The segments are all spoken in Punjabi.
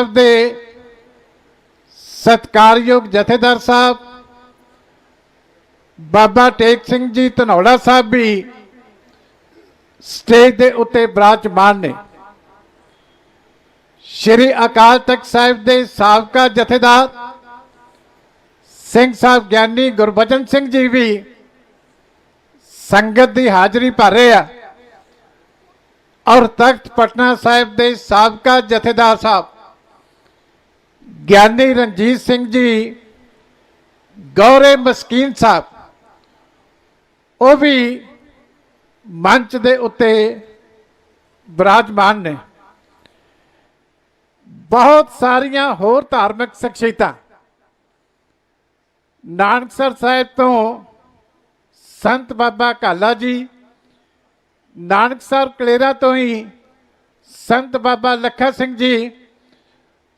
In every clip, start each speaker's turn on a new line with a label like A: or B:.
A: ਸਾਹਿਬ ਦੇ ਸਤਕਾਰਯੋਗ ਜਥੇਦਾਰ ਸਾਹਿਬ, ਬਾਬਾ ਟੇਕ ਸਿੰਘ ਜੀ ਧਨੌਲਾ ਸਾਹਿਬ ਵੀ ਸਟੇਜ ਦੇ ਉੱਤੇ ਬਰਾਜਮਾਨ ਨੇ। ਸ਼੍ਰੀ ਅਕਾਲ ਤਖਤ ਸਾਹਿਬ ਦੇ ਸਾਬਕਾ ਜਥੇਦਾਰ ਸਿੰਘ ਸਾਹਿਬ ਗਿਆਨੀ ਗੁਰਬਚਨ ਸਿੰਘ ਜੀ ਵੀ ਸੰਗਤ ਦੀ ਹਾਜ਼ਰੀ ਭਰ ਰਹੇ ਆ। ਔਰ ਤਖਤ ਪਟਨਾ ਸਾਹਿਬ ਦੇ ਸਾਬਕਾ ਜਥੇਦਾਰ ਸਾਹਿਬ ਗਿਆਨੀ ਰਣਜੀਤ ਸਿੰਘ ਜੀ, ਗੌਰੇ ਮਸਕੀਨ ਸਾਹਿਬ, ਉਹ ਵੀ ਮੰਚ ਦੇ ਉੱਤੇ ਬਿਰਾਜਮਾਨ ਨੇ। ਬਹੁਤ ਸਾਰੀਆਂ ਹੋਰ ਧਾਰਮਿਕ ਸ਼ਖਸੀਅਤਾਂ। ਨਾਨਕਸਰ ਸਾਹਿਬ ਤੋਂ ਸੰਤ ਬਾਬਾ ਕਾਲਾ ਜੀ ਨਾਨਕਸਰ ਕਲੇਰਾ ਤੋਂ ਹੀ ਸੰਤ ਬਾਬਾ ਲੱਖਾ ਸਿੰਘ ਜੀ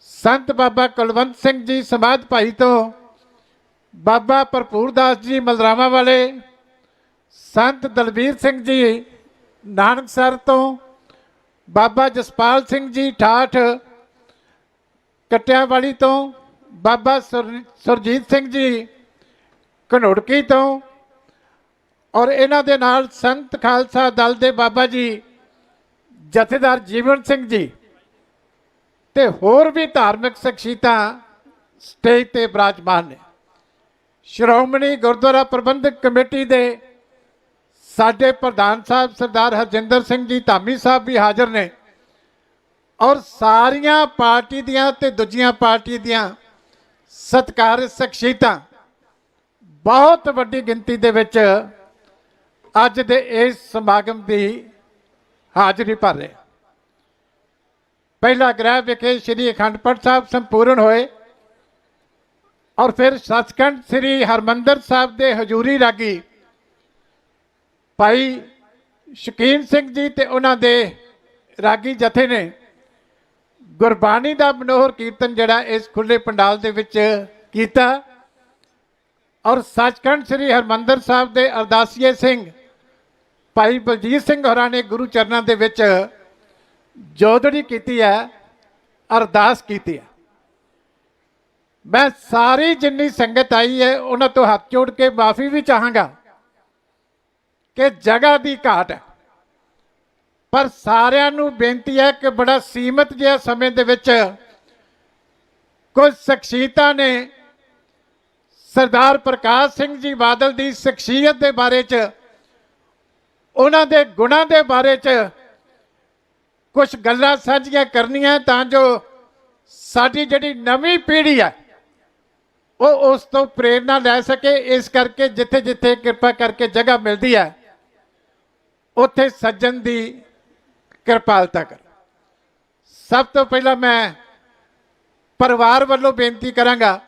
A: ਸੰਤ ਬਾਬਾ ਕੁਲਵੰਤ ਸਿੰਘ ਜੀ ਸਮਾਧ ਭਾਈ ਤੋਂ, ਬਾਬਾ ਭਰਪੂਰ ਦਾਸ ਜੀ ਮਲਰਾਵਾਂ ਵਾਲੇ, ਸੰਤ ਦਲਬੀਰ ਸਿੰਘ ਜੀ ਨਾਨਕਸਰ ਤੋਂ, ਬਾਬਾ ਜਸਪਾਲ ਸਿੰਘ ਜੀ ਠਾਠ ਕਟਿਆਵਾਲੀ ਤੋਂ, ਬਾਬਾ ਸੁਰ- ਸੁਰਜੀਤ ਸਿੰਘ ਜੀ ਘਨੋੜਕੀ ਤੋਂ ਔਰ ਇਹਨਾਂ ਦੇ ਨਾਲ ਸੰਤ ਖਾਲਸਾ ਦਲ ਦੇ ਬਾਬਾ ਜੀ ਜਥੇਦਾਰ ਜੀਵਨ ਸਿੰਘ ਜੀ। ਤੇ ਹੋਰ ਵੀ ਧਾਰਮਿਕ ਸ਼ਖਸੀਅਤਾਂ ਸਟੇਜ ਤੇ ਬਰਾਜਮਾਨ ਨੇ। ਸ਼੍ਰੋਮਣੀ ਗੁਰਦੁਆਰਾ ਪ੍ਰਬੰਧਕ ਕਮੇਟੀ ਦੇ ਸਾਡੇ ਪ੍ਰਧਾਨ ਸਾਹਿਬ ਸਰਦਾਰ ਹਰਜਿੰਦਰ ਸਿੰਘ ਜੀ ਧਾਮੀ ਸਾਹਿਬ ਵੀ ਹਾਜ਼ਰ ਨੇ ਔਰ ਸਾਰੀਆਂ ਪਾਰਟੀ ਦੀਆਂ ਤੇ ਦੂਜੀਆਂ ਪਾਰਟੀ ਦੀਆਂ ਸਤਿਕਾਰਯੋਗ ਸ਼ਖਸੀਅਤਾਂ ਬਹੁਤ ਵੱਡੀ ਗਿਣਤੀ ਦੇ ਵਿੱਚ ਅੱਜ ਦੇ ਇਸ ਸਮਾਗਮ ਦੀ ਹਾਜ਼ਰੀ ਭਰ ਰਹੇ। ਪਹਿਲਾ ਗ੍ਰਹਿ ਵਿਖੇ ਸ੍ਰੀ ਅਖੰਡ ਪਾਠ ਸਾਹਿਬ ਸੰਪੂਰਨ ਹੋਏ ਔਰ ਫਿਰ ਸੱਚਖੰਡ ਸ੍ਰੀ ਹਰਮੰਦਰ ਸਾਹਿਬ ਦੇ ਹਜ਼ੂਰੀ ਰਾਗੀ ਭਾਈ ਸ਼ਕੀਨ ਸਿੰਘ ਜੀ ਤੇ ਉਹਨਾਂ ਦੇ ਰਾਗੀ ਜਥੇ ਨੇ ਗੁਰਬਾਣੀ ਦਾ ਮਨੋਹਰ ਕੀਰਤਨ ਜਿਹੜਾ ਇਸ ਖੁੱਲੇ ਪੰਡਾਲ ਦੇ ਵਿੱਚ ਕੀਤਾ ਔਰ ਸੱਚਖੰਡ ਸ੍ਰੀ ਹਰਮੰਦਰ ਸਾਹਿਬ ਦੇ ਅਰਦਾਸੀਏ ਸਿੰਘ ਭਾਈ ਬਲਜੀਤ ਸਿੰਘ ਹੋਰਾਂ ਨੇ ਗੁਰੂ ਚਰਨਾਂ ਦੇ ਵਿੱਚ ਜੋਦੜੀ ਕੀਤੀ ਹੈ, ਅਰਦਾਸ ਕੀਤੀ ਹੈ। ਮੈਂ ਸਾਰੀ ਜਿੰਨੀ ਸੰਗਤ ਆਈ ਹੈ, ਉਹਨਾਂ ਤੋਂ ਹੱਥ ਜੋੜ ਕੇ ਮਾਫੀ ਵੀ ਚਾਹਾਂਗਾ ਕਿ ਜਗ੍ਹਾ ਦੀ ਘਾਟ ਹੈ। ਪਰ ਸਾਰਿਆਂ ਨੂੰ ਬੇਨਤੀ ਹੈ ਕਿ ਬੜਾ ਸੀਮਤ ਜਿਹਾ ਸਮੇਂ ਦੇ ਵਿੱਚ ਕੁਝ ਸ਼ਖਸੀਅਤਾਂ ਨੇ ਸਰਦਾਰ ਪ੍ਰਕਾਸ਼ ਸਿੰਘ ਜੀ ਬਾਦਲ ਦੀ ਸ਼ਖਸੀਅਤ ਦੇ ਬਾਰੇ ਚ, ਉਹਨਾਂ ਦੇ ਗੁਣਾਂ ਦੇ ਬਾਰੇ ਚ ਕੁਝ ਗੱਲਾਂ ਸਾਂਝੀਆਂ ਕਰਨੀਆਂ ਤਾਂ ਜੋ ਸਾਡੀ ਜਿਹੜੀ ਨਵੀਂ ਪੀੜ੍ਹੀ ਹੈ, ਉਹ ਉਸ ਤੋਂ ਪ੍ਰੇਰਣਾ ਲੈ ਸਕੇ। ਇਸ ਕਰਕੇ ਜਿੱਥੇ ਜਿੱਥੇ ਕਿਰਪਾ ਕਰਕੇ ਜਗ੍ਹਾ ਮਿਲਦੀ ਹੈ, ਉੱਥੇ ਸੱਜਣ ਦੀ ਕਿਰਪਾਲਤਾ ਕਰ ਸਭ ਤੋਂ ਪਹਿਲਾਂ ਮੈਂ ਪਰਿਵਾਰ ਵੱਲੋਂ ਬੇਨਤੀ ਕਰਾਂਗਾ,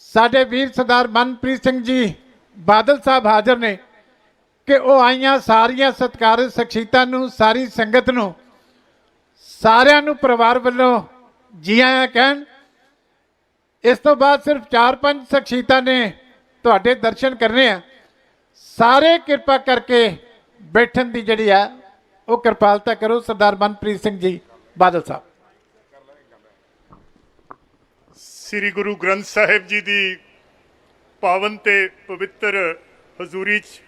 A: ਸਾਡੇ ਵੀਰ ਸਰਦਾਰ ਮਨਪ੍ਰੀਤ ਸਿੰਘ ਜੀ ਬਾਦਲ ਸਾਹਿਬ ਹਾਜ਼ਰ ਨੇ ਕਿ ਉਹ ਆਈਆਂ ਸਾਰੀਆਂ ਸਤਿਕਾਰਯੋਗ ਸ਼ਖਸੀਅਤਾਂ ਨੂੰ, ਸਾਰੀ ਸੰਗਤ ਨੂੰ ਸਾਰਿਆਂ ਨੂੰ ਪਰਿਵਾਰ ਵੱਲੋਂ ਜੀ ਆਇਆਂ ਕਹਿਣ। ਇਸ ਤੋਂ ਬਾਅਦ ਸਿਰਫ 4-5 ਸ਼ਖਸੀਅਤਾਂ ਨੇ ਤੁਹਾਡੇ ਦਰਸ਼ਨ ਕਰਨੇ ਆ। ਸਾਰੇ ਕਿਰਪਾ ਕਰਕੇ ਬੈਠਣ ਦੀ ਜਿਹੜੀ ਆ, ਉਹ ਕਿਰਪਾਲਤਾ ਕਰੋ। ਸਰਦਾਰ ਮਨਪ੍ਰੀਤ ਸਿੰਘ ਜੀ ਬਾਦਲ ਸਾਹਿਬ।
B: ਸ੍ਰੀ ਗੁਰੂ ਗ੍ਰੰਥ ਸਾਹਿਬ ਜੀ ਦੀ ਪਾਵਨ ਤੇ ਪਵਿੱਤਰ ਹਜ਼ੂਰੀ 'ਚ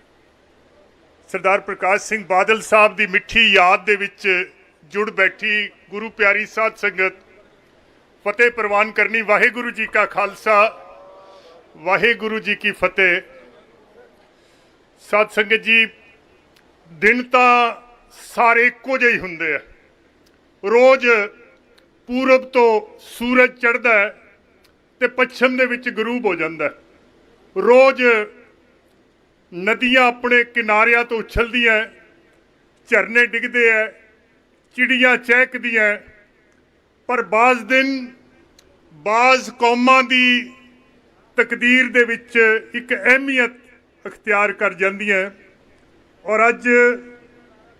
B: ਸਰਦਾਰ ਪ੍ਰਕਾਸ਼ ਸਿੰਘ ਬਾਦਲ ਸਾਹਿਬ ਦੀ ਮਿੱਠੀ ਯਾਦ ਦੇ ਵਿੱਚ ਜੁੜ ਬੈਠੀ ਗੁਰੂ ਪਿਆਰੀ ਸਾਧ ਸੰਗਤ। ਫਤਿਹ ਪ੍ਰਵਾਨ ਕਰਨੀ ਵਾਹਿਗੁਰੂ ਜੀ ਕਾ ਖਾਲਸਾ, ਵਾਹਿਗੁਰੂ ਜੀ ਕੀ ਫਤਿਹ। ਸਾਧ ਸੰਗਤ ਜੀ, ਦਿਨ ਤਾਂ ਸਾਰੇ ਇੱਕੋ ਜਿਹੇ ਹੀ ਹੁੰਦੇ ਆ। ਰੋਜ਼ ਪੂਰਬ ਤੋਂ ਸੂਰਜ ਚੜ੍ਹਦਾ ਹੈ ਤੇ ਪੱਛਮ ਦੇ ਵਿੱਚ ਗਰੂਬ ਹੋ ਜਾਂਦਾ ਰੋਜ਼ ਨਦੀਆਂ ਆਪਣੇ ਕਿਨਾਰਿਆਂ ਤੋਂ ਉਛਲਦੀਆਂ ਝਰਨੇ ਡਿੱਗਦੇ ਐ ਚਿੜੀਆਂ ਚਹਿਕਦੀਆਂ। ਪਰ ਬਾਜ਼ ਦਿਨ ਬਾਜ਼ ਕੌਮਾਂ ਦੀ ਤਕਦੀਰ ਦੇ ਵਿੱਚ ਇੱਕ ਅਹਿਮੀਅਤ ਅਖਤਿਆਰ ਕਰ ਜਾਂਦੀਆਂ। ਔਰ ਅੱਜ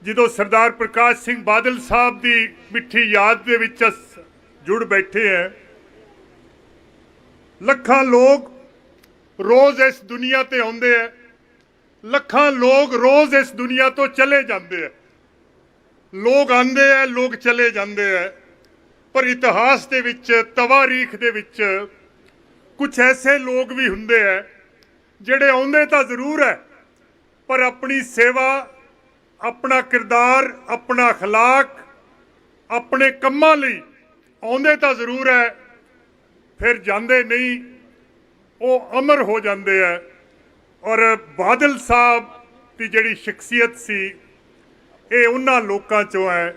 B: ਜਦੋਂ ਸਰਦਾਰ ਪ੍ਰਕਾਸ਼ ਸਿੰਘ ਬਾਦਲ ਸਾਹਿਬ ਦੀ ਮਿੱਠੀ ਯਾਦ ਦੇ ਵਿੱਚ ਅਸ ਜੁੜ ਬੈਠੇ ਹੈ, ਲੱਖਾਂ ਲੋਕ ਰੋਜ਼ ਇਸ ਦੁਨੀਆ ਤੇ ਆਉਂਦੇ ਹੈ। ਲੱਖਾਂ ਲੋਕ ਰੋਜ਼ ਇਸ ਦੁਨੀਆ ਤੋਂ ਚਲੇ ਜਾਂਦੇ ਹੈ। ਲੋਕ ਆਂਦੇ ਹੈ ਲੋਕ ਚਲੇ ਜਾਂਦੇ ਹੈ ਪਰ ਇਤਿਹਾਸ ਦੇ ਵਿੱਚ ਤਵਾਰੀਖ ਦੇ ਵਿੱਚ ਕੁਝ ਐਸੇ ਲੋਕ ਵੀ ਹੁੰਦੇ ਐ ਜਿਹੜੇ ਆਉਂਦੇ ਤਾਂ ਜ਼ਰੂਰ ਹੈ ਪਰ ਆਪਣੀ ਸੇਵਾ ਆਪਣਾ ਕਿਰਦਾਰ ਆਪਣਾ اخلاق ਆਪਣੇ ਕੰਮਾਂ ਲਈ ਆਉਂਦੇ ਤਾਂ ਜ਼ਰੂਰ ਹੈ ਫਿਰ ਜਾਂਦੇ ਨਹੀਂ ਉਹ ਅਮਰ ਹੋ ਜਾਂਦੇ ਆ ਔਰ ਬਾਦਲ ਸਾਹਿਬ ਦੀ ਜਿਹੜੀ ਸ਼ਖਸੀਅਤ ਸੀ ਇਹ ਉਹਨਾਂ ਲੋਕਾਂ ਚੋਂ ਹੈ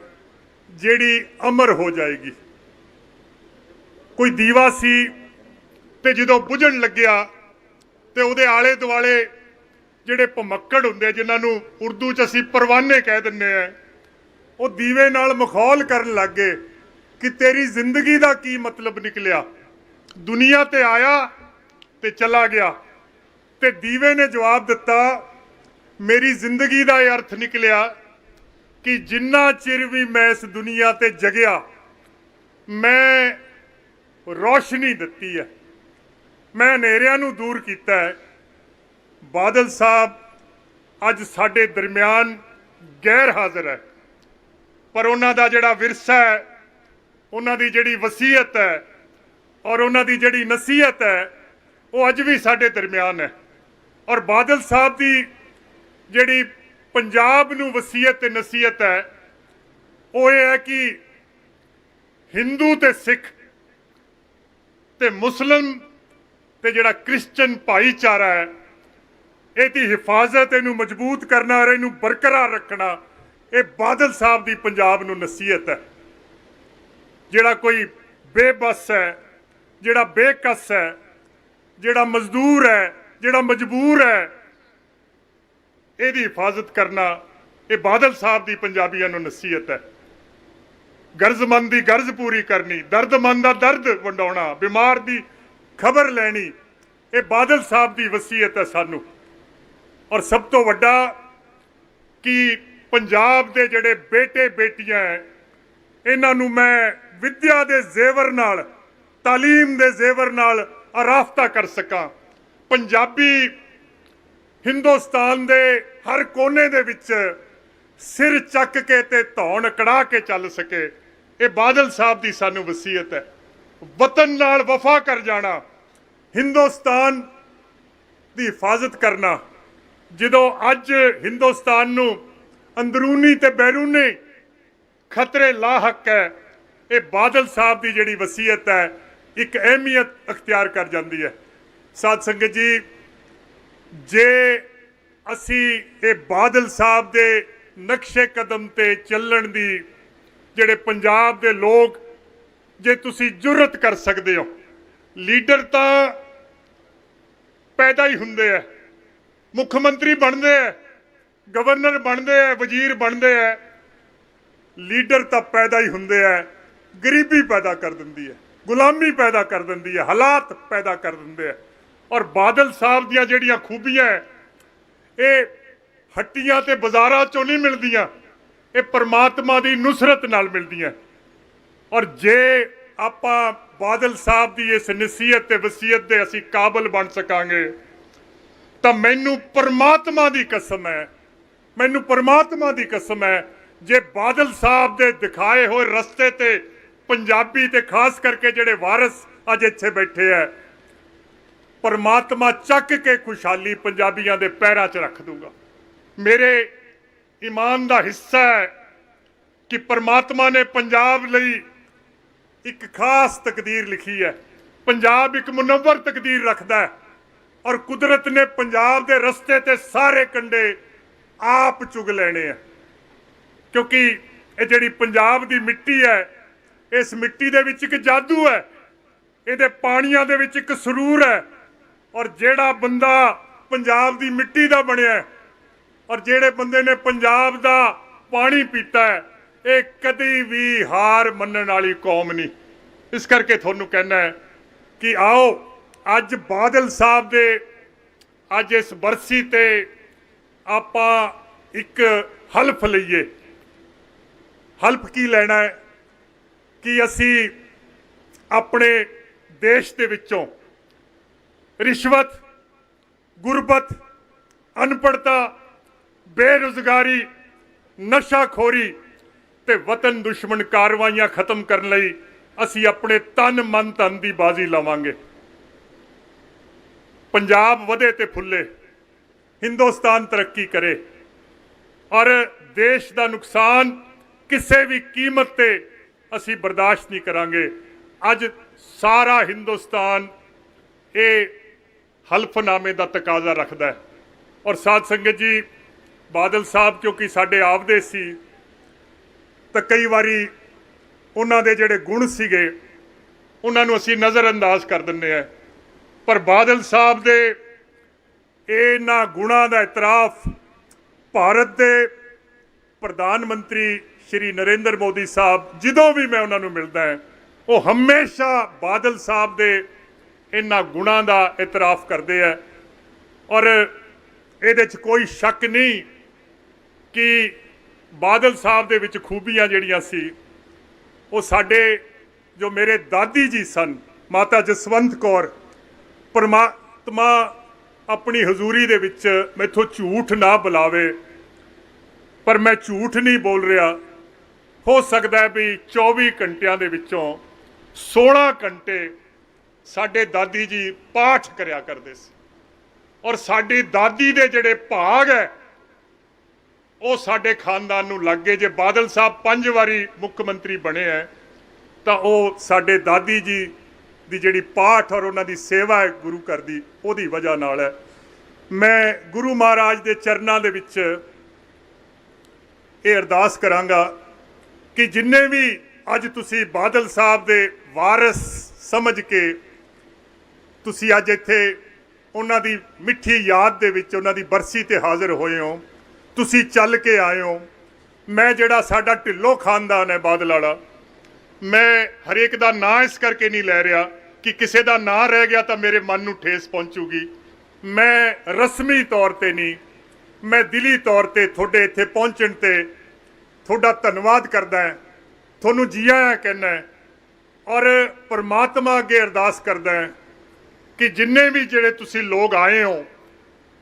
B: ਜਿਹੜੀ ਅਮਰ ਹੋ ਜਾਏਗੀ। ਕੋਈ ਦੀਵਾ ਸੀ ਤੇ ਜਦੋਂ ਬੁਝਣ ਲੱਗਿਆ ਤੇ ਉਹਦੇ ਆਲੇ ਦੁਆਲੇ ਜਿਹੜੇ ਭਮੱਕੜ ਹੁੰਦੇ ਆ, ਜਿਨ੍ਹਾਂ ਨੂੰ ਉਰਦੂ ਚ ਅਸੀਂ ਪਰਵਾਨੇ ਕਹਿ ਦਿੰਨੇ ਆ ਉਹ ਦੀਵੇ ਨਾਲ ਮਖੌਲ ਕਰਨ ਲੱਗੇ ਕਿ ਤੇਰੀ ਜ਼ਿੰਦਗੀ ਦਾ ਕੀ ਮਤਲਬ ਨਿਕਲਿਆ। ਦੁਨੀਆ ਤੇ ਆਇਆ ਤੇ ਚਲਾ ਗਿਆ ਤੇ ਦੀਵੇ ਨੇ ਜਵਾਬ ਦਿੱਤਾ ਮੇਰੀ ਜ਼ਿੰਦਗੀ ਦਾ ਇਹ ਅਰਥ ਨਿਕਲਿਆ ਕਿ ਜਿੰਨਾ ਚਿਰ ਵੀ ਮੈਂ ਇਸ ਦੁਨੀਆ ਤੇ ਜਗਿਆ, ਮੈਂ ਰੋਸ਼ਨੀ ਦਿੱਤੀ ਹੈ। ਮੈਂ ਹਨੇਰਿਆਂ ਨੂੰ ਦੂਰ ਕੀਤਾ ਹੈ। ਬਾਦਲ ਸਾਹਿਬ ਅੱਜ ਸਾਡੇ ਦਰਮਿਆਨ ਗੈਰ ਹਾਜ਼ਰ ਹੈ। ਪਰ ਉਹਨਾਂ ਦਾ ਜਿਹੜਾ ਵਿਰਸਾ ਹੈ, ਉਹਨਾਂ ਦੀ ਜਿਹੜੀ ਵਸੀਅਤ ਹੈ ਔਰ ਉਹਨਾਂ ਦੀ ਜਿਹੜੀ ਨਸੀਹਤ ਹੈ, ਉਹ ਅੱਜ ਵੀ ਸਾਡੇ ਦਰਮਿਆਨ ਹੈ। ਔਰ ਬਾਦਲ ਸਾਹਿਬ ਦੀ ਜਿਹੜੀ ਪੰਜਾਬ ਨੂੰ ਵਸੀਅਤ ਤੇ ਨਸੀਹਤ ਹੈ, ਉਹ ਇਹ ਹੈ ਕਿ ਹਿੰਦੂ ਤੇ ਸਿੱਖ ਤੇ ਮੁਸਲਮ ਤੇ ਜਿਹੜਾ ਕ੍ਰਿਸਚਨ ਭਾਈਚਾਰਾ ਹੈ, ਇਹਦੀ ਹਿਫਾਜ਼ਤ, ਇਹਨੂੰ ਮਜ਼ਬੂਤ ਕਰਨਾ ਔਰ ਇਹਨੂੰ ਬਰਕਰਾਰ ਰੱਖਣਾ, ਇਹ ਬਾਦਲ ਸਾਹਿਬ ਦੀ ਪੰਜਾਬ ਨੂੰ ਨਸੀਹਤ ਹੈ। ਜਿਹੜਾ ਕੋਈ ਬੇਬਸ ਹੈ, ਜਿਹੜਾ ਬੇਕਸ ਹੈ, ਜਿਹੜਾ ਮਜ਼ਦੂਰ ਹੈ, ਜਿਹੜਾ ਮਜਬੂਰ ਹੈ ਇਹਦੀ ਹਿਫਾਜ਼ਤ ਕਰਨਾ ਇਹ ਬਾਦਲ ਸਾਹਿਬ ਦੀ ਪੰਜਾਬੀਆਂ ਨੂੰ ਨਸੀਹਤ ਹੈ। ਗਰਜ਼ਮੰਦ ਦੀ ਗਰਜ਼ ਪੂਰੀ ਕਰਨੀ ਦਰਦਮੰਦ ਦਾ ਦਰਦ ਵੰਡਾਉਣਾ, ਬਿਮਾਰ ਦੀ ਖਬਰ ਲੈਣੀ, ਇਹ ਬਾਦਲ ਸਾਹਿਬ ਦੀ ਵਸੀਅਤ ਹੈ ਸਾਨੂੰ। ਔਰ ਸਭ ਤੋਂ ਵੱਡਾ ਕਿ ਪੰਜਾਬ ਦੇ ਜਿਹੜੇ ਬੇਟੇ ਬੇਟੀਆਂ ਹੈ, ਇਹਨਾਂ ਨੂੰ ਮੈਂ ਵਿੱਦਿਆ ਦੇ ਜ਼ੇਵਰ ਨਾਲ, ਤਾਲੀਮ ਦੇ ਜ਼ੇਵਰ ਨਾਲ ਆਰਾਫਤਾ ਕਰ ਸਕਾਂ। ਪੰਜਾਬੀ ਹਿੰਦੁਸਤਾਨ ਦੇ ਹਰ ਕੋਨੇ ਦੇ ਵਿੱਚ ਸਿਰ ਚੱਕ ਕੇ ਤੇ ਧੌਣ ਕੜਾ ਕੇ ਚੱਲ ਸਕੇ। ਇਹ ਬਾਦਲ ਸਾਹਿਬ ਦੀ ਸਾਨੂੰ ਵਸੀਅਤ ਹੈ। ਵਤਨ ਨਾਲ ਵਫਾ ਕਰ ਜਾਣਾ, ਹਿੰਦੁਸਤਾਨ ਦੀ ਹਿਫਾਜ਼ਤ ਕਰਨਾ। ਜਦੋਂ ਅੱਜ ਹਿੰਦੁਸਤਾਨ ਨੂੰ ਅੰਦਰੂਨੀ ਤੇ ਬੈਰੂਨੀ ਖਤਰੇ ਲਾਹਕ ਹੈ, ਇਹ ਬਾਦਲ ਸਾਹਿਬ ਦੀ ਜਿਹੜੀ ਵਸੀਅਤ ਹੈ, ਇੱਕ ਅਹਿਮੀਅਤ ਅਖਤਿਆਰ ਕਰ ਜਾਂਦੀ ਹੈ। ਸਾਧ ਸੰਗਤ ਜੀ ਜੇ ਅਸੀਂ ਇਹ ਬਾਦਲ ਸਾਹਿਬ ਦੇ ਨਕਸ਼ੇ ਕਦਮ ਤੇ ਚੱਲਣ ਦੀ ਜਿਹੜੇ ਪੰਜਾਬ ਦੇ ਲੋਕ ਜੇ ਤੁਸੀਂ ਜੁਰਤ ਕਰ ਸਕਦੇ ਹੋ, ਲੀਡਰ ਤਾਂ ਪੈਦਾ ਹੀ ਹੁੰਦੇ ਆ। ਮੁੱਖ ਮੰਤਰੀ ਬਣਦੇ ਆ, ਗਵਰਨਰ ਬਣਦੇ ਆ, ਵਜ਼ੀਰ ਬਣਦੇ ਆ, ਲੀਡਰ ਤਾਂ ਪੈਦਾ ਹੀ ਹੁੰਦੇ ਆ, ਗਰੀਬੀ ਪੈਦਾ ਕਰ ਦਿੰਦੀ ਹੈ ਗੁਲਾਮੀ ਪੈਦਾ ਕਰ ਦਿੰਦੀ ਹੈ ਹਾਲਾਤ ਪੈਦਾ ਕਰ ਦਿੰਦੇ ਆ। ਔਰ ਬਾਦਲ ਸਾਹਿਬ ਦੀਆਂ ਜਿਹੜੀਆਂ ਖੂਬੀਆਂ ਇਹ ਹੱਟੀਆਂ ਤੇ ਬਾਜ਼ਾਰਾਂ ਚੋਂ ਨਹੀਂ ਮਿਲਦੀਆਂ, ਇਹ ਪਰਮਾਤਮਾ ਦੀ ਨੁਸਰਤ ਨਾਲ ਮਿਲਦੀਆਂ। ਔਰ ਜੇ ਆਪਾਂ ਬਾਦਲ ਸਾਹਿਬ ਦੀ ਇਸ ਨਸੀਹਤ ਤੇ ਵਸੀਅਤ ਦੇ ਅਸੀਂ ਕਾਬਲ ਬਣ ਸਕਾਂਗੇ, ਤਾਂ ਮੈਨੂੰ ਪਰਮਾਤਮਾ ਦੀ ਕਸਮ ਹੈ, ਮੈਨੂੰ ਪਰਮਾਤਮਾ ਦੀ ਕਸਮ ਹੈ, ਜੇ ਬਾਦਲ ਸਾਹਿਬ ਦੇ ਦਿਖਾਏ ਹੋਏ ਰਸਤੇ ਤੇ ਪੰਜਾਬੀ ਤੇ ਖਾਸ ਕਰਕੇ ਜਿਹੜੇ ਵਾਰਿਸ ਅੱਜ ਇੱਥੇ ਬੈਠੇ ਹੈ ਪਰਮਾਤਮਾ ਚੱਕ ਕੇ ਖੁਸ਼ਹਾਲੀ ਪੰਜਾਬੀਆਂ ਦੇ ਪੈਰਾਂ 'ਚ ਰੱਖ ਦੂਗਾ। ਮੇਰੇ ਇਮਾਨ ਦਾ ਹਿੱਸਾ ਹੈ ਕਿ ਪਰਮਾਤਮਾ ਨੇ ਪੰਜਾਬ ਲਈ ਇੱਕ ਖਾਸ ਤਕਦੀਰ ਲਿਖੀ ਹੈ। ਪੰਜਾਬ ਇੱਕ ਮੁਨਵਰ ਤਕਦੀਰ ਰੱਖਦਾ ਹੈ ਔਰ ਕੁਦਰਤ ਨੇ ਪੰਜਾਬ ਦੇ ਰਸਤੇ ਤੇ ਸਾਰੇ ਕੰਡੇ ਆਪ ਚੁਗ ਲੈਣੇ ਆ। ਕਿਉਂਕਿ ਇਹ ਜਿਹੜੀ ਪੰਜਾਬ ਦੀ ਮਿੱਟੀ ਹੈ, ਇਸ ਮਿੱਟੀ ਦੇ ਵਿੱਚ ਇੱਕ ਜਾਦੂ ਹੈ, ਇਹਦੇ ਪਾਣੀਆਂ ਦੇ ਵਿੱਚ ਇੱਕ ਸਰੂਰ ਹੈ। ਔਰ ਜਿਹੜਾ ਬੰਦਾ ਪੰਜਾਬ ਦੀ ਮਿੱਟੀ ਦਾ ਬਣਿਆ ਹੈ, ਔਰ ਜਿਹੜੇ ਬੰਦੇ ਨੇ ਪੰਜਾਬ ਦਾ ਪਾਣੀ ਪੀਤਾ ਹੈ ਇਹ ਕਦੀ ਵੀ ਹਾਰ ਮੰਨਣ ਵਾਲੀ ਕੌਮ ਨਹੀਂ। ਇਸ ਕਰਕੇ ਤੁਹਾਨੂੰ ਕਹਿਣਾ ਹੈ ਕਿ ਆਓ ਅੱਜ ਬਾਦਲ ਸਾਹਿਬ ਦੇ ਅੱਜ ਇਸ ਬਰਸੀ ਤੇ ਆਪਾਂ ਇੱਕ ਹਲਫ ਲਈਏ। ਹਲਫ ਕੀ ਲੈਣਾ ਹੈ? ਕਿ ਅਸੀਂ ਆਪਣੇ ਦੇਸ਼ ਦੇ ਵਿੱਚੋਂ ਰਿਸ਼ਵਤ, ਗੁਰਬਤ, ਅਨਪੜਤਾ, ਬੇਰੁਜ਼ਗਾਰੀ, ਨਸ਼ਾਖੋਰੀ ਤੇ ਵਤਨ ਦੁਸ਼ਮਣ ਕਾਰਵਾਈਆਂ ਖਤਮ ਕਰਨ ਲਈ ਅਸੀਂ ਆਪਣੇ ਤਨ ਮਨ ਧਨ ਦੀ ਬਾਜ਼ੀ ਲਾਵਾਂਗੇ। ਪੰਜਾਬ ਵਧੇ ਤੇ ਫੁੱਲੇ, ਹਿੰਦੁਸਤਾਨ ਤਰੱਕੀ ਕਰੇ ਔਰ ਦੇਸ਼ ਦਾ ਨੁਕਸਾਨ ਕਿਸੇ ਵੀ ਕੀਮਤ ਤੇ ਅਸੀਂ ਬਰਦਾਸ਼ਤ ਨਹੀਂ ਕਰਾਂਗੇ। ਅੱਜ ਸਾਰਾ ਹਿੰਦੁਸਤਾਨ ਇਹ ਹਲਫਨਾਮੇ ਦਾ ਤਕਾਜ਼ਾ ਰੱਖਦਾ ਹੈ। ਔਰ ਸਾਧ ਸੰਗਤ ਜੀ, ਬਾਦਲ ਸਾਹਿਬ ਕਿਉਂਕਿ ਸਾਡੇ ਆਪਦੇ ਸੀ, ਤਾਂ ਕਈ ਵਾਰੀ ਉਹਨਾਂ ਦੇ ਜਿਹੜੇ ਗੁਣ ਸੀਗੇ, ਉਹਨਾਂ ਨੂੰ ਅਸੀਂ ਨਜ਼ਰ ਅੰਦਾਜ਼ ਕਰ ਦਿੰਦੇ ਆ ਪਰ ਬਾਦਲ ਸਾਹਿਬ ਦੇ ਇਹਨਾਂ ਗੁਣਾਂ ਦਾ ਇਤਰਾਫ ਭਾਰਤ ਦੇ ਪ੍ਰਧਾਨ ਮੰਤਰੀ ਸ਼੍ਰੀ ਨਰਿੰਦਰ ਮੋਦੀ ਸਾਹਿਬ, ਜਦੋਂ ਵੀ ਮੈਂ ਉਹਨਾਂ ਨੂੰ ਮਿਲਦਾ ਹਾਂ, ਉਹ ਹਮੇਸ਼ਾ ਬਾਦਲ ਸਾਹਿਬ ਦੇ ਇਹਨਾਂ ਗੁਣਾਂ ਦਾ ਇਤਰਾਫ ਕਰਦੇ ਆ ਔਰ ਇਹਦੇ 'ਚ ਕੋਈ ਸ਼ੱਕ ਨਹੀਂ ਕਿ ਬਾਦਲ ਸਾਹਿਬ ਦੇ ਵਿੱਚ ਖੂਬੀਆਂ ਜਿਹੜੀਆਂ ਸੀ, ਉਹ ਸਾਡੇ ਜੋ ਮੇਰੇ ਦਾਦੀ ਜੀ ਸਨ, ਮਾਤਾ ਜਸਵੰਤ ਕੌਰ, ਪਰਮਾਤਮਾ ਆਪਣੀ ਹਜ਼ੂਰੀ ਦੇ ਵਿੱਚ ਮੈਥੋਂ ਝੂਠ ਨਾ ਬੁਲਾਵੇ। ਪਰ ਮੈਂ ਝੂਠ ਨਹੀਂ ਬੋਲ ਰਿਹਾ। ਹੋ ਸਕਦਾ ਵੀ 24 ਘੰਟਿਆਂ ਦੇ ਵਿੱਚੋਂ 16 ਘੰਟੇ ਸਾਡੇ ਦਾਦੀ ਜੀ ਪਾਠ ਕਰਿਆ ਕਰਦੇ ਸੀ। ਔਰ ਸਾਡੀ ਦਾਦੀ ਦੇ ਜਿਹੜੇ ਭਾਗ ਹੈ, ਉਹ ਸਾਡੇ ਖਾਨਦਾਨ ਨੂੰ ਲੱਗ ਗਏ। ਜੇ ਬਾਦਲ ਸਾਹਿਬ ਪੰਜ ਵਾਰੀ ਮੁੱਖ ਮੰਤਰੀ ਬਣੇ ਹੈ, ਤਾਂ ਉਹ ਸਾਡੇ ਦਾਦੀ ਜੀ ਦੀ ਜਿਹੜੀ ਪਾਠ ਔਰ ਉਹਨਾਂ ਦੀ ਸੇਵਾ ਹੈ ਗੁਰੂ ਘਰ ਦੀ, ਉਹਦੀ ਵਜ੍ਹਾ ਨਾਲ ਹੈ। ਮੈਂ ਗੁਰੂ ਮਹਾਰਾਜ ਦੇ ਚਰਨਾਂ ਦੇ ਵਿੱਚ ਇਹ ਅਰਦਾਸ ਕਰਾਂਗਾ ਕਿ ਜਿੰਨੇ ਵੀ ਅੱਜ ਤੁਸੀਂ ਬਾਦਲ ਸਾਹਿਬ ਦੇ ਵਾਰਿਸ ਸਮਝ ਕੇ ਤੁਸੀਂ ਅੱਜ ਇੱਥੇ ਉਹਨਾਂ ਦੀ ਮਿੱਠੀ ਯਾਦ ਦੇ ਵਿੱਚ ਉਹਨਾਂ ਦੀ ਬਰਸੀ ਤੇ ਹਾਜ਼ਰ ਹੋਏ ਹੋ। ਤੁਸੀਂ ਚੱਲ ਕੇ ਆਏ ਹੋ। ਮੈਂ ਜਿਹੜਾ ਸਾਡਾ ਢਿੱਲੋਂ ਖਾਨਦਾਨ ਹੈ ਬਾਦਲ ਵਾਲਾ, ਮੈਂ ਹਰੇਕ ਦਾ ਨਾਂ ਇਸ ਕਰਕੇ ਨਹੀਂ ਲੈ ਰਿਹਾ ਕਿ ਕਿਸੇ ਦਾ ਨਾਂ ਰਹਿ ਗਿਆ ਤਾਂ ਮੇਰੇ ਮਨ ਨੂੰ ਠੇਸ ਪਹੁੰਚੂਗੀ। ਮੈਂ ਰਸਮੀ ਤੌਰ ਤੇ ਨਹੀਂ, ਮੈਂ ਦਿਲੀ ਤੌਰ ਤੇ ਤੁਹਾਡੇ ਇੱਥੇ ਪਹੁੰਚਣ ਤੇ ਤੁਹਾਡਾ ਧੰਨਵਾਦ ਕਰਦਾ ਹਾਂ। ਤੁਹਾਨੂੰ ਜੀ ਆਇਆਂ ਕਹਿੰਦਾ ਔਰ ਪਰਮਾਤਮਾ ਅੱਗੇ ਅਰਦਾਸ ਕਰਦਾ ਹਾਂ ਕਿ ਜਿੰਨੇ ਵੀ ਜਿਹੜੇ ਤੁਸੀਂ ਲੋਕ ਆਏ ਹੋ,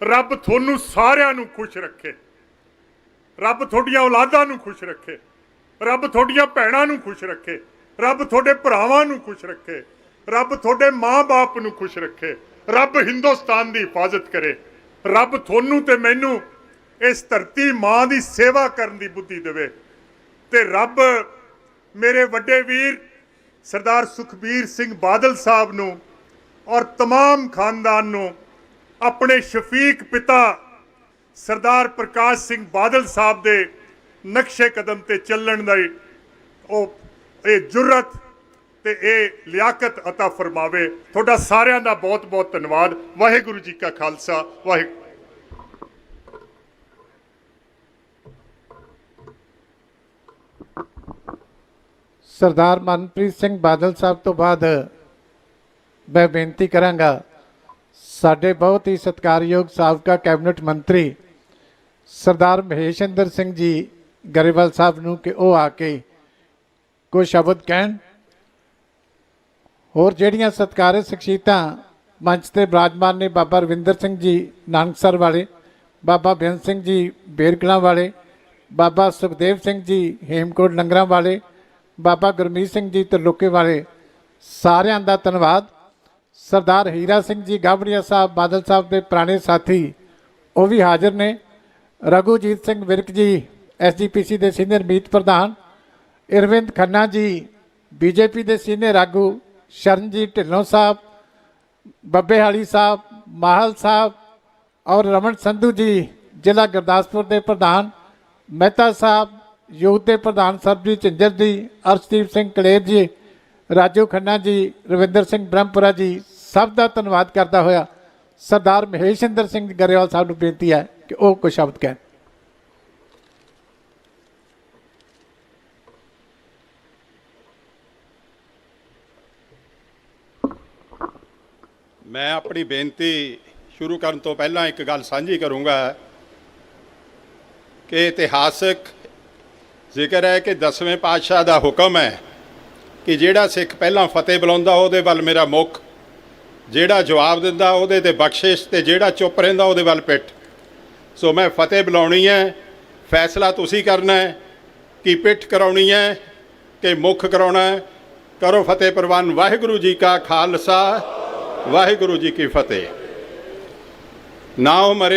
B: ਰੱਬ ਤੁਹਾਨੂੰ ਸਾਰਿਆਂ ਨੂੰ ਖੁਸ਼ ਰੱਖੇ। ਰੱਬ ਤੁਹਾਡੀਆਂ ਔਲਾਦਾਂ ਨੂੰ ਖੁਸ਼ ਰੱਖੇ। ਰੱਬ ਤੁਹਾਡੀਆਂ ਭੈਣਾਂ ਨੂੰ ਖੁਸ਼ ਰੱਖੇ। ਰੱਬ ਤੁਹਾਡੇ ਭਰਾਵਾਂ ਨੂੰ ਖੁਸ਼ ਰੱਖੇ। ਰੱਬ ਤੁਹਾਡੇ ਮਾਂ-ਬਾਪ ਨੂੰ ਖੁਸ਼ ਰੱਖੇ। ਰੱਬ ਹਿੰਦੁਸਤਾਨ ਦੀ ਹਿਫਾਜ਼ਤ ਕਰੇ। ਰੱਬ ਤੁਹਾਨੂੰ ਤੇ ਮੈਨੂੰ ਇਸ ਧਰਤੀ ਮਾਂ ਦੀ ਸੇਵਾ ਕਰਨ ਦੀ ਬੁੱਧੀ ਦੇਵੇ। ਤੇ ਰੱਬ ਮੇਰੇ ਵੱਡੇ ਵੀਰ ਸਰਦਾਰ ਸੁਖਬੀਰ ਸਿੰਘ ਬਾਦਲ ਸਾਹਿਬ ਨੂੰ ਔਰ तमाम ਖਾਨਦਾਨ ਨੂੰ ਆਪਣੇ ਸ਼ਫੀਕ ਪਿਤਾ ਸਰਦਾਰ ਪ੍ਰਕਾਸ਼ ਸਿੰਘ ਬਾਦਲ ਸਾਹਿਬ ਦੇ ਨਕਸ਼ੇ ਕਦਮ ਤੇ ਚੱਲਣ ਦਾ ਉਹ ਇਹ ਜੁਰਤ ਤੇ ਇਹ ਲਿਆਕਤ عطا ਫਰਮਾਵੇ ਤੁਹਾਡਾ ਸਾਰਿਆਂ ਦਾ ਬਹੁਤ ਬਹੁਤ ਧੰਨਵਾਦ ਵਾਹਿਗੁਰੂ ਜੀ ਕਾ ਖਾਲਸਾ ਵਾਹਿਗੁਰੂ
A: ਸਰਦਾਰ ਮਨਪ੍ਰੀਤ ਸਿੰਘ ਬਾਦਲ ਸਾਹਿਬ ਤੋਂ ਬਾਅਦ ਮੈਂ ਬੇਨਤੀ ਕਰਾਂਗਾ, ਸਾਡੇ ਬਹੁਤ ਹੀ ਸਤਿਕਾਰਯੋਗ ਸਾਬਕਾ ਕੈਬਨਿਟ ਮੰਤਰੀ ਸਰਦਾਰ ਮਹੇਸ਼ਿੰਦਰ ਸਿੰਘ ਜੀ ਗਰੇਵਾਲ ਸਾਹਿਬ ਨੂੰ ਕਿ ਉਹ ਆ ਕੇ ਕੋਈ ਸ਼ਬਦ ਕਹਿਣ। ਹੋਰ ਜਿਹੜੀਆਂ ਸਤਿਕਾਰਯੋਗ ਸ਼ਖਸੀਅਤਾਂ ਮੰਚ ਤੇ ਬਰਾਜਮਾਨ ਨੇ ਬਾਬਾ ਰਵਿੰਦਰ ਸਿੰਘ ਜੀ ਨਾਨਕਸਰ ਵਾਲੇ, ਬਾਬਾ ਬੇਅੰਤ ਸਿੰਘ ਜੀ ਬੇਰਕਲਾਂ ਵਾਲੇ, ਬਾਬਾ ਸੁਖਦੇਵ ਸਿੰਘ ਜੀ ਹੇਮਕੋਟ ਲੰਗਰਾਂ ਵਾਲੇ, ਬਾਬਾ ਗੁਰਮੀਤ ਸਿੰਘ ਜੀ ਤਰਲੋਕੇ ਵਾਲੇ, ਸਾਰਿਆਂ ਦਾ ਧੰਨਵਾਦ। ਸਰਦਾਰ ਹੀਰਾ ਸਿੰਘ ਜੀ ਗਾਬੜੀਆ ਸਾਹਿਬ, ਬਾਦਲ ਸਾਹਿਬ ਦੇ ਪੁਰਾਣੇ ਸਾਥੀ, ਉਹ ਵੀ ਹਾਜ਼ਰ ਨੇ। ਰਘੂਜੀਤ ਸਿੰਘ ਵਿਰਕ ਜੀ ਐਸਜੀਪੀਸੀ ਦੇ ਸੀਨੀਅਰ ਮੀਤ ਪ੍ਰਧਾਨ, ਇਰਵਿੰਦ ਖੰਨਾ ਜੀ ਬੀਜੇਪੀ ਦੇ ਸੀਨੀਅਰ ਆਗੂ ਸ਼ਰਨਜੀਤ ਢਿੱਲੋਂ ਸਾਹਿਬ ਬੱਬੇਹਾਲੀ ਸਾਹਿਬ, ਮਾਹਲ ਸਾਹਿਬ ਔਰ ਰਮਨ ਸੰਧੂ ਜੀ, ਜ਼ਿਲ੍ਹਾ ਗੁਰਦਾਸਪੁਰ ਦੇ ਪ੍ਰਧਾਨ, ਮਹਿਤਾ ਸਾਹਿਬ, ਯੂਥ ਦੇ ਪ੍ਰਧਾਨ ਸਰਬਜੀਤ ਝਿੰਜਰ ਜੀ, ਅਰਸ਼ਦੀਪ ਸਿੰਘ ਕਲੇਰ ਜੀ ਰਾਜੂ ਖੰਨਾ ਜੀ, ਰਵਿੰਦਰ ਸਿੰਘ ਬ੍ਰਹਮਪੁਰਾ ਜੀ, ਸਭ ਦਾ ਧੰਨਵਾਦ ਕਰਦਾ ਹੋਇਆ। ਸਰਦਾਰ ਮਹੇਸ਼ਿੰਦਰ ਸਿੰਘ ਗਰੇਵਾਲ ਸਾਹਿਬ ਨੂੰ ਬੇਨਤੀ ਹੈ ਕਿ ਉਹ ਕੁਝ ਸ਼ਬਦ ਕਹਿਣ।
C: ਮੈਂ ਆਪਣੀ ਬੇਨਤੀ ਸ਼ੁਰੂ ਕਰਨ ਤੋਂ ਪਹਿਲਾਂ ਇੱਕ ਗੱਲ ਸਾਂਝੀ ਕਰੂੰਗਾ ਕਿ ਇਤਿਹਾਸਕ ਜ਼ਿਕਰ ਹੈ ਕਿ ਦਸਵੇਂ ਪਾਤਸ਼ਾਹ ਦਾ ਹੁਕਮ ਹੈ ਕਿ ਜਿਹੜਾ ਸਿੱਖ ਪਹਿਲਾਂ ਫਤਿਹ ਬੁਲਾਉਂਦਾ, ਉਹਦੇ ਵੱਲ ਮੇਰਾ ਮੁਖ। ਜਿਹੜਾ ਜਵਾਬ ਦਿੰਦਾ, ਉਹਦੇ ਤੇ ਬਖਸ਼ਿਸ਼ ਤੇ ਜਿਹੜਾ ਚੁੱਪ ਰਹਿੰਦਾ, ਉਹਦੇ ਵੱਲ ਪਿੱਠ। ਸੋ ਮੈਂ ਫਤਿਹ ਬੁਲਾਉਣੀ ਹੈ। ਫੈਸਲਾ ਤੁਸੀਂ ਕਰਨਾ ਹੈ ਕਿ ਪਿੱਠ ਕਰਾਉਣੀ ਹੈ ਕਿ ਮੁਖ ਕਰਾਉਣਾ ਹੈ। ਕਰੋ ਫਤਿਹ ਪ੍ਰਵਾਨ। ਵਾਹਿਗੁਰੂ ਜੀ ਕਾ ਖਾਲਸਾ, ਵਾਹਿਗੁਰੂ ਜੀ ਕੀ ਫਤਿਹ। ਨਾਉ ਮਰੇ